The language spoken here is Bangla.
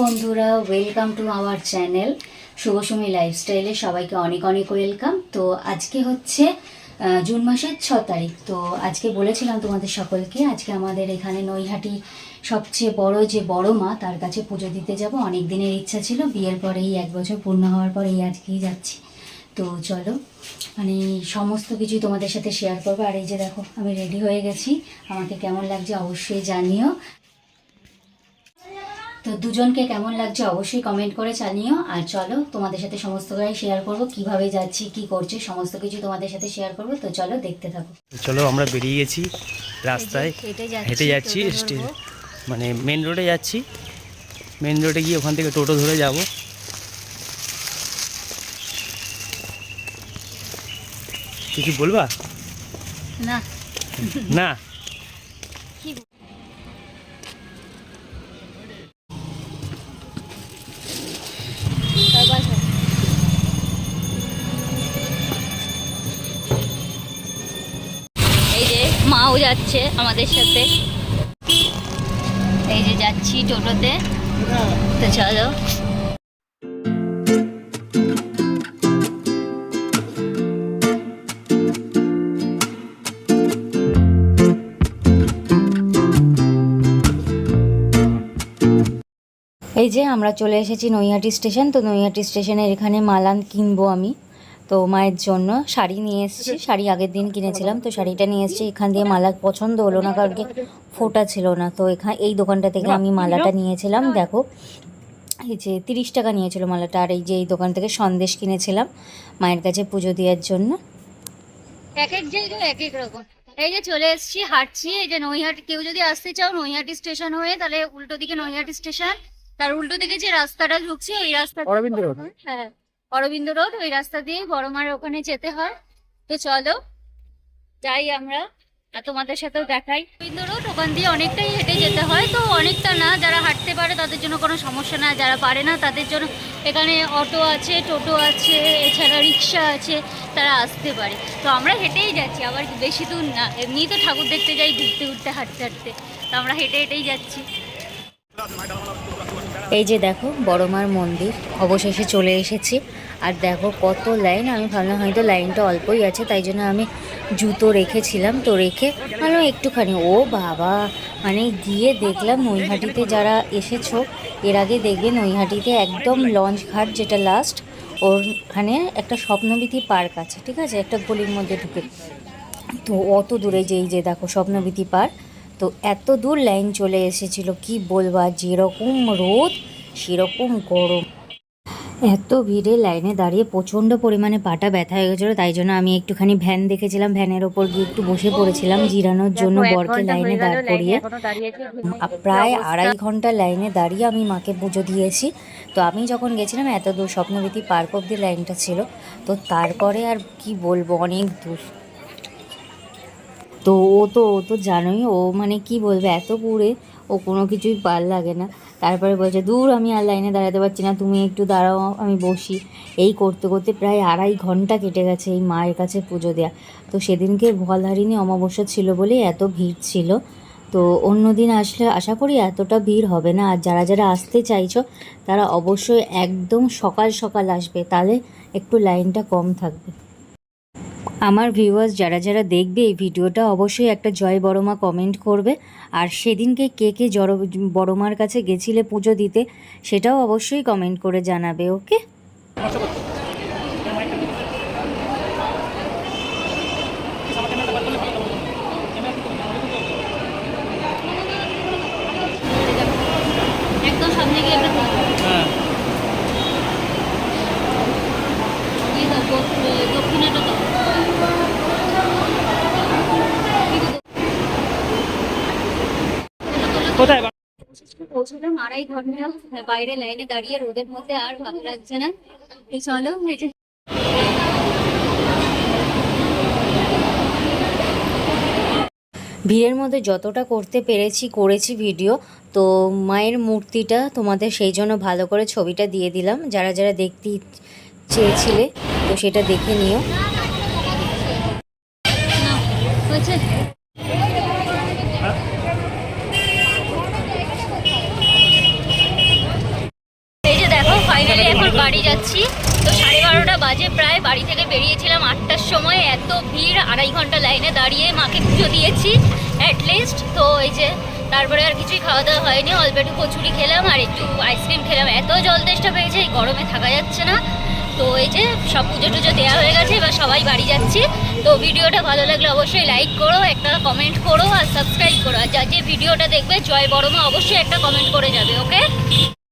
বন্ধুরা welcome to our channel Shubhasomi লাইফস্টাইলে সবাইকে অনেক অনেক ওয়েলকাম তো আজকে হচ্ছে জুন মাসের ছ তারিখ। তো আজকে বলেছিলাম তোমাদের সকলকে, আজকে আমাদের এখানে নৈহাটি সবচেয়ে বড় যে বড় মা, তার কাছে পুজো দিতে যাব। অনেক দিনের ইচ্ছা ছিল, বিয়ের পরেই এক বছর পূর্ণ হওয়ার পরেই আজকেই যাচ্ছি। তো চলো মানে সমস্ত কিছু তোমাদের সাথে শেয়ার করব। আর এই যে দেখো, আমি রেডি হয়ে গেছি। আমাকে কেমন লাগছে অবশ্যই জানিও। তো দুজনকে কেমন লাগছে অবশ্যই কমেন্ট করে জানিও। আর চলো তোমাদের সাথে সমস্ত কিছু শেয়ার করব কীভাবে যাচ্ছি কি করছি সমস্ত কিছু তোমাদের সাথে শেয়ার করব। তো চলো দেখতে থাকো। চলো আমরা বেরিয়ে গেছি রাস্তায়। হেঁটে যাচ্ছি। মানে মেন রোডে যাচ্ছি। মেন রোডে গিয়ে ওখান থেকে টোটো ধরে যাব। কিছু বলবা? না। না। মাও যাচ্ছে আমাদের সাথে। এই যে যাচ্ছি টোটোতে। তো চলো। এই যে আমরা চলে এসেছি নৈহাটি স্টেশন। তো নৈহাটি স্টেশনের এখানে মালান কিনবো আমি। তো মায়ের জন্য শাড়ি নিয়ে এসেছি। শাড়ি আগের দিন কিনেছিলাম তো শাড়িটা নিয়ে এসেছি। এখান দিয়ে মালা পছন্দ হলো না কারণ কি ফোটা ছিল না। তো এখানে এই দোকানটা থেকে আমি মালাটা নিয়েছিলাম দেখো। এই যে তিরিশ টাকা নিয়েছিল মালাটা আর এই যে এই দোকান থেকে সন্দেশ কিনেছিলাম মায়ের কাছে পুজো দেওয়ার জন্য। এক এক জায়গায় এক এক রকম। এই যে চলে এসেছি হাঁটছি। এই যে নৈহাটি কেউ যদি আসতে চাও নৈহাটি স্টেশন হয়ে তাহলে উল্টো দিকে নৈহাটি স্টেশন। তার উল্টো দিকে যে রাস্তাটা ঢুকছে ওই রাস্তা হ্যাঁ। অরবিন্দ রোড, ওই রাস্তা দিয়ে বড়মার ওখানে যেতে হয়। তো চলো, যাই আমরা, আর তোমাদের সাথেও দেখাই। অরবিন্দ রোড, ওখান দিয়ে অনেকটাই হেঁটে যেতে হয়। তো অনেকটা না, যারা হাঁটতে পারে তাদের জন্য কোনো সমস্যা না যারা পারে না তাদের জন্য এখানে অটো আছে, টোটো আছে, এছাড়া রিক্সা আছে, তারা আসতে পারে। তো আমরা হেঁটেই যাচ্ছি, আবার বেশি দূর না। এমনি তো ঠাকুর দেখতে যাই, ঘুরতে ঘুরতে হাঁটতে হাঁটতে। তো আমরা হেঁটে হেঁটেই যাচ্ছি। এই যে দেখো বড়মার মন্দির। অবশেষে চলে এসেছি। আর দেখো কত লাইন, আমি ভাবলাম হয়তো লাইনটা অল্পই আছে, তাই জন্য আমি জুতো রেখেছিলাম। তো রেখে ভাবলাম একটুখানি, ও বাবা মানে গিয়ে দেখলাম নৈহাটিতে যারা এসেছ, এর আগে দেখবে নৈহাটিতে একদম লঞ্চ ঘাট যেটা লাস্ট ওখানে একটা স্বপ্নবিধি পার্ক আছে, ঠিক আছে? একটা গলির মধ্যে ঢুকে। তো অত দূরে যে এই যে দেখো স্বপ্নবিধি পার্ক তো এত দূর লাইন চলে এসেছিল কি বলবা? যেরকম রোদ সেরকম গরম। এত ভিড়ে লাইনে দাঁড়িয়ে প্রচণ্ড পরিমাণে পাটা ব্যথা হয়ে গেছিল তাই জন্য আমি একটুখানি ভ্যান দেখেছিলাম ভ্যানের ওপর গিয়ে একটু বসে পড়েছিলাম জিরানোর জন্য বরকে লাইনে দাঁড় করিয়ে। প্রায় আড়াই ঘণ্টা লাইনে দাঁড়িয়ে আমি মাকে পুজো দিয়েছি। তো আমি যখন গেছিলাম এত দূর স্বপ্নবীতি পার্ক অব্দি লাইনটা ছিল তো তারপরে আর কি বলব অনেক দূর। তো ও তো ও তো জানোই, ও মানে কি বলবে, এত পুরে ও কোনো কিছুই পার লাগে না। তারপরে বলছে, দূর, আমি আর লাইনে দাঁড়াতে পারছি না, তুমি একটু দাঁড়াও, আমি বসি। এই করতে করতে প্রায় আড়াই ঘণ্টা কেটে গেছে এই মায়ের কাছে পুজো দেওয়া তো সেদিনকে ভলহারিণী অমাবস্যা ছিল বলেই এত ভিড় ছিল। তো অন্য দিন আসলে আশা করি এতটা ভিড় হবে না। আর যারা যারা আসতে চাইছো, তারা অবশ্যই একদম সকাল সকাল আসবে, তাহলে একটু লাইনটা কম থাকবে। আমার ভিউয়ার্স যারা যারা দেখবে এই ভিডিওটা অবশ্যই একটা জয় বড়মা কমেন্ট করবে। আর সেদিনকে কে কে জড় বড়মার কাছে গেছিলে পুজো দিতে সেটাও অবশ্যই কমেন্ট করে জানাবে ওকে একদম সামনে হ্যাঁ। কোথায়? পৌঁছলাম আড়াই ঘণ্টা বাইরে লাইনে দাঁড়িয়ে রোদের মধ্যে আর ভালো লাগছে না। চলো ভিড়ের মধ্যে যতটা করতে পেরেছি করেছি ভিডিও তো মায়ের মূর্তিটা তোমাদের সেই জন্য ভালো করে ছবিটা দিয়ে দিলাম। যারা যারা দেখতে চেয়েছিলে তো সেটা দেখে নিও না হয়েছে বাড়ি যাচ্ছি। তো সাড়ে বারোটা বাজে প্রায়, বাড়ি থেকে বেরিয়েছিলাম আটটার সময়। এত ভিড়, আড়াই ঘণ্টা লাইনে দাঁড়িয়ে মাকে পুজো দিয়েছি অ্যাটলিস্ট তো এই যে, তারপরে আর কিছুই খাওয়া দাওয়া হয়নি অল্প একটু কচুরি খেলাম আর একটু আইসক্রিম খেলাম। এত জল তেষ্টা পেয়েছে, এই গরমে থাকা যাচ্ছে না। তো এই যে, সব পুজো টুজো দেওয়া হয়ে গেছে, এবার সবাই বাড়ি যাচ্ছি। তো ভিডিওটা ভালো লাগলে অবশ্যই লাইক করো, একটা কমেন্ট করো আর সাবস্ক্রাইব করো। আর যা যে ভিডিওটা দেখবে, জয় বড়মা, অবশ্যই একটা কমেন্ট করে যাবে ওকে